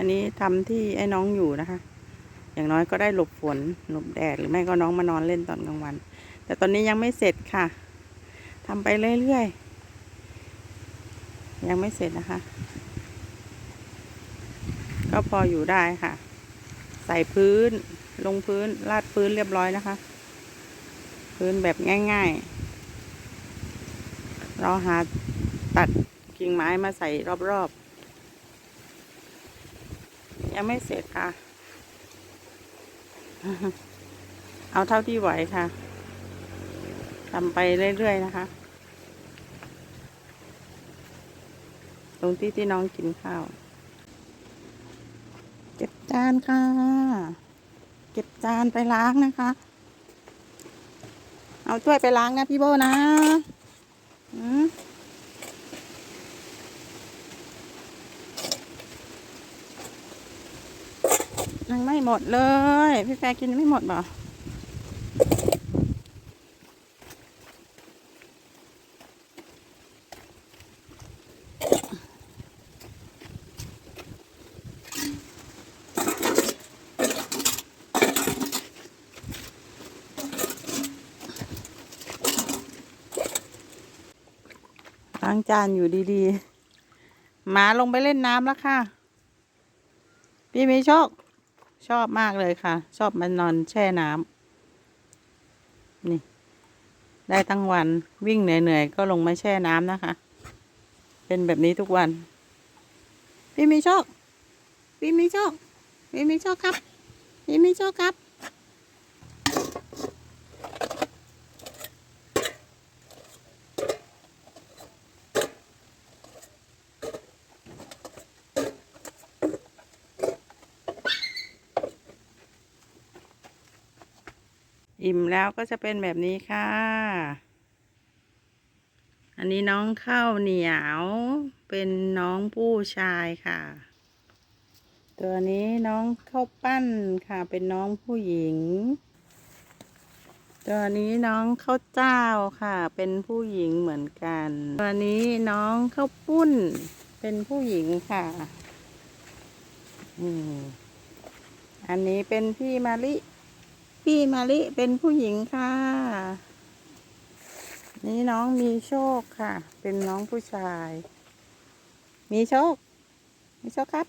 อันนี้ทำที่ไอ้น้องอยู่นะคะ อย่างน้อยก็ได้หลบฝนหลบแดดหรือไม่ก็น้องมานอนเล่นตอนกลางวัน แต่ตอนนี้ยังไม่เสร็จค่ะทำไปเรื่อยๆ ยังไม่เสร็จนะคะ ก็พออยู่ได้ค่ะ ใส่พื้นลงพื้นลาดพื้นเรียบร้อยนะคะ พื้นแบบง่ายๆ เราหาตัดกิ่งไม้มาใส่รอบๆ ยังไม่เสร็จค่ะ เอาเท่าที่ไหวค่ะทำไปเรื่อยๆนะคะ ตรงที่ที่น้องกินข้าว เก็บจานค่ะ เก็บจานไปล้างนะคะ เอาถ้วยไปล้างนะพี่โบนะ อืม ยังไม่หมดเลย พี่แฟกินไม่หมดบ่ล้างจานอยู่ดีๆ หมาลงไปเล่นน้ำแล้วค่ะ พี่มีโชค ชอบมากเลยค่ะ ชอบมันนอนแช่น้ำนี่ ได้ทั้งวันวิ่งเหนื่อยๆ ก็ลงมาแช่น้ำนะคะ เป็นแบบนี้ทุกวัน พี่มีโชคพี่มีโชคพี่มีโชคครับพี่มีโชคครับ อิ่มแล้วก็จะเป็นแบบนี้ค่ะ อันนี้น้องข้าวเหนียว เป็นน้องผู้ชายค่ะ ตัวนี้น้องข้าวปั้นค่ะ เป็นน้องผู้หญิง ตัวนี้น้องข้าวเจ้าค่ะ เป็นผู้หญิงเหมือนกัน ตัวนี้น้องข้าวปุ้น เป็นผู้หญิงค่ะ อืมอันนี้เป็นพี่มาลิ พี่มาลิเป็นผู้หญิงค่ะ นี่น้องมีโชคค่ะ เป็นน้องผู้ชาย มีโชค มีโชคครับ